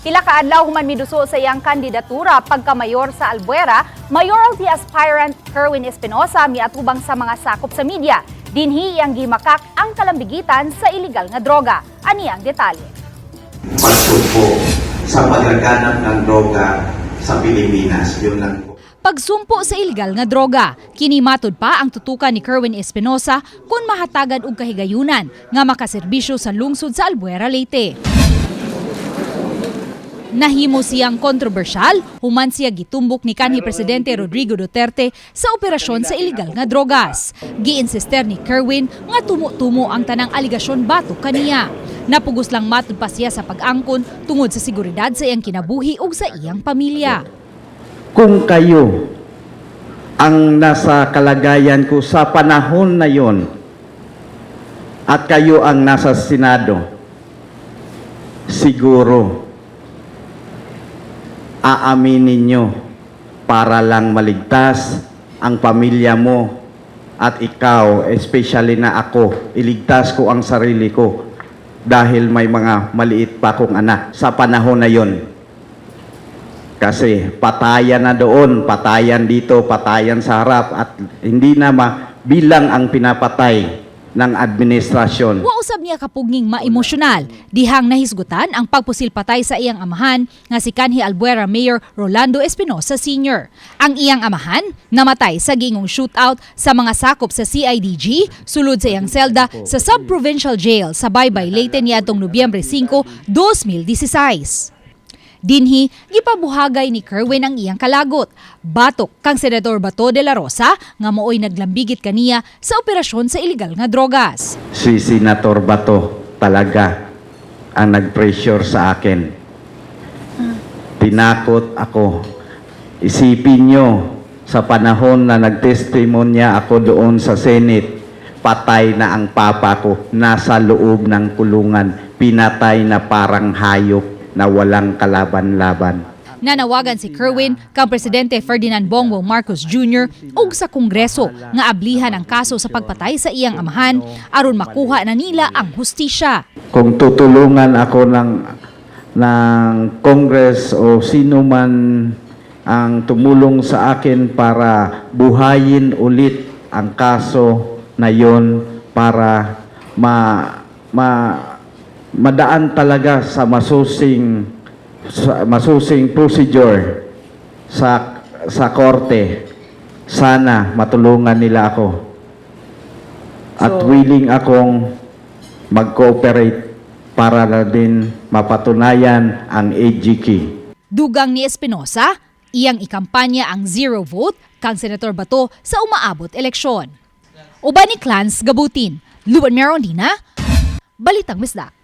Pila ka adlaw human miduso sa iyang kandidatura pagka-mayor sa Albuera, mayoralty aspirant Kerwin Espinosa miatubang sa mga sakop sa media. Dinhi iyang gimakak ang kalambigitan sa iligal nga droga. Ani ang detalye. pagsumpo sa paglaganap ng droga sa Pilipinas. Yun lang po. Pagsumpo sa iligal nga droga, kini matud pa ang tutukan ni Kerwin Espinosa kung mahatagan og kahigayunan nga makaserbisyo sa lungsod sa Albuera, Leyte. Nahimo siyang kontrobersyal, human siya gitumbok ni kanhi Presidente Rodrigo Duterte sa operasyon sa iligal nga drogas. Giinsister ni Kerwin nga tumo-tumo ang tanang aligasyon batok kaniya. Napugos lang matud pa siya sa pag-angkon tungod sa seguridad sa iyang kinabuhi ug sa iyang pamilya. kung kayo ang nasa kalagayan ko sa panahon na yon at kayo ang nasa Senado, siguro aaminin nyo para lang maligtas ang pamilya mo at ikaw, especially na ako, iligtas ko ang sarili ko dahil may mga maliit pa akong anak sa panahon na yon. Kasi patayan na doon, patayan dito, patayan sa harap at hindi na bilang ang pinapatay ng administrasyon. Wa usab niya kapugning maemosyonal, dihang nahisgutan ang pagpusil patay sa iyang amahan nga si kanhi Albuera Mayor Rolando Espinosa Sr. Ang iyang amahan namatay sa gingong shootout sa mga sakop sa CIDG sulod sa iyang selda sa Sub-Provincial Jail sa Baybay Leyte niadtong Nobyembre 5, 2016. Dinhi, gipabuhagay ni Kerwin ang iyang kalagot. Batok kang Senador Bato de la Rosa nga mooy naglambigit kaniya sa operasyon sa iligal nga drogas. Si Senator Bato talaga ang nag-pressure sa akin. Tinakot ako. Isipin nyo, sa panahon na nagtestimonya ako doon sa Senate, patay na ang papa ko, nasa loob ng kulungan, pinatay na parang hayop na walang kalaban-laban. Nanawagan si Kerwin kang Presidente Ferdinand Bongbong Marcos Jr. ug sa Kongreso nga ablihan ang kaso sa pagpatay sa iyang amahan aron makuha na nila ang hustisya. kung tutulungan ako ng ng Congress o sino man ang tumulong sa akin para buhayin ulit ang kaso na yon para ma, ma madaan talaga sa masusing sa masusing procedure sa sa korte sana matulungan nila ako at willing akong mag-cooperate para na din mapatunayan ang AGK. Dugang ni Espinosa, iyang ikampanya ang zero vote kang Senator Bato sa umaabot eleksyon. Uban ni Clans Gabutin, Luan Merondina, Balitang Misdak.